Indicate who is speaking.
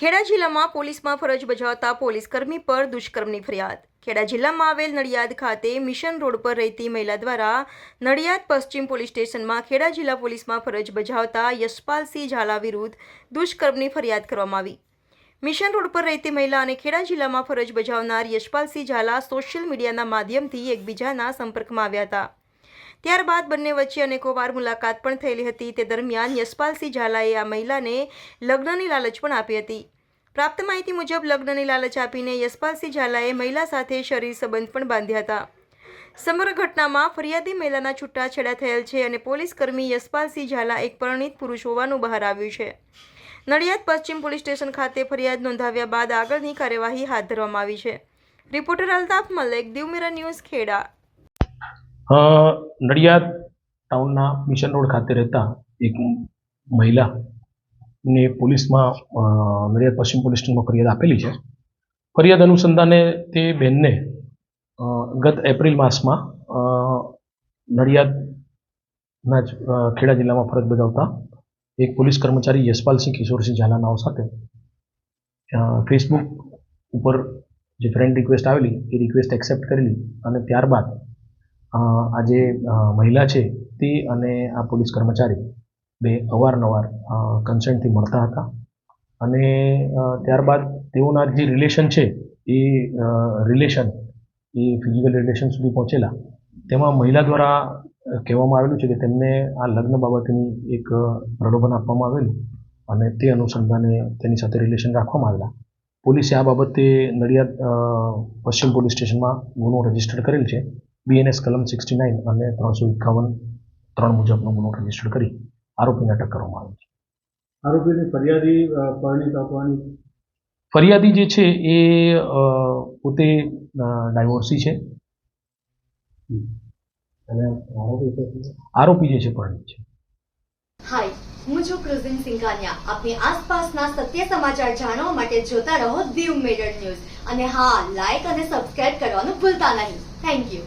Speaker 1: ખેડા જિલ્લામાં પોલીસમાં ફરજ બજાવતા પોલીસકર્મી પર દુષ્કર્મની ફરિયાદ. ખેડા જિલ્લામાં આવેલ નડિયાદ ખાતે મિશન રોડ પર રહેતી મહિલા દ્વારા નડિયાદ પશ્ચિમ પોલીસ સ્ટેશનમાં ખેડા જિલ્લા પોલીસમાં ફરજ બજાવતા યશપાલસિંહ ઝાલા વિરુદ્ધ દુષ્કર્મની ફરિયાદ કરવામાં આવી. મિશન રોડ પર રહેતી મહિલા અને ખેડા જિલ્લામાં ફરજ બજાવનાર યશપાલસિંહ ઝાલા સોશિયલ મીડિયાના માધ્યમથી એકબીજાના સંપર્કમાં આવ્યા હતા. ત્યારબાદ બંને વચ્ચે અનેકો વાર મુલાકાત પણ થયેલી હતી. તે દરમિયાન યશપાલસિંહ ઝાલાએ આ મહિલાને લગ્નની લાલચ પણ આપી હતી. પ્રાપ્ત માહિતી મુજબ લગ્નની લાલચ આપીને યશપાલસિંહ ઝાલાએ મહિલા સાથે શરીર સંબંધ પણ બાંધ્યા હતા. સમગ્ર ઘટનામાં ફરિયાદી મહિલાના છૂટાછેડા થયેલ છે અને પોલીસ કર્મી યશપાલસિંહ ઝાલા એક પરણિત પુરુષ હોવાનું બહાર આવ્યું છે. નડિયાદ પશ્ચિમ પોલીસ સ્ટેશન ખાતે ફરિયાદ નોંધાવ્યા બાદ આગળની કાર્યવાહી હાથ ધરવામાં આવી છે. Reporter Altaf Malek Diu mirror news Kheda.
Speaker 2: Nadiad ટાઉનના મિશન રોડ ખાતે રહેતા એક મહિલા ને પોલીસમાં નડિયાદ પશ્ચિમ પોલીસ સ્ટેશનમાં ફરિયાદ આપેલી છે. ફરિયાદ અનુસંધાને તે બહેનને ગત એપ્રિલ માસમાં નડિયાદના જ ખેડા જિલ્લામાં ફરજ બજાવતા એક પોલીસ કર્મચારી યશપાલસિંહ કિશોરસિંહ ઝાલાનાઓ સાથે ફેસબુક ઉપર જે ફ્રેન્ડ રિક્વેસ્ટ આવેલી, એ રિક્વેસ્ટ એક્સેપ્ટ કરેલી અને ત્યારબાદ આ જે મહિલા છે તે અને આ પોલીસ કર્મચારી બે અવારનવાર કન્સર્નથી મળતા હતા. અને ત્યારબાદ તેઓના જે રિલેશન છે એ રિલેશન એ ફિઝિકલ રિલેશન સુધી પહોંચેલા. તેમાં મહિલા દ્વારા કહેવામાં આવેલું છે કે તેમને આ લગ્ન બાબતની એક પ્રલોભન આપવામાં આવેલું અને તે અનુસંધાને તેની સાથે રિલેશન રાખવામાં આવેલા. પોલીસે આ બાબતે નડિયાદ પશ્ચિમ પોલીસ સ્ટેશનમાં ગુનો રજિસ્ટર કરેલ છે. બીએનએસ કલમ સિક્સટી નાઇન અને ત્રણસો એકાવન ત્રણ મુજબનો ગુનો રજિસ્ટર કરી આરોપીને અટક કરવામાં આવ્યો છે.
Speaker 3: આરોપીની ફરિયાદી પરણિત આપવાની
Speaker 2: ફરિયાદી જે છે એ પોતે ડાયવોર્સી છે.
Speaker 3: અને આરોપી
Speaker 2: જે છે પરણિત છે.
Speaker 4: હાય હું છું ક્રુઝિન સિંઘાનિયા આપની આસપાસના સત્ય સમાચાર જાણવા માટે જોતા રહો દીવ મિરર ન્યૂઝ. અને હા લાઈક અને સબસ્ક્રાઇબ કરવાનું ભૂલતા નહીં. Thank you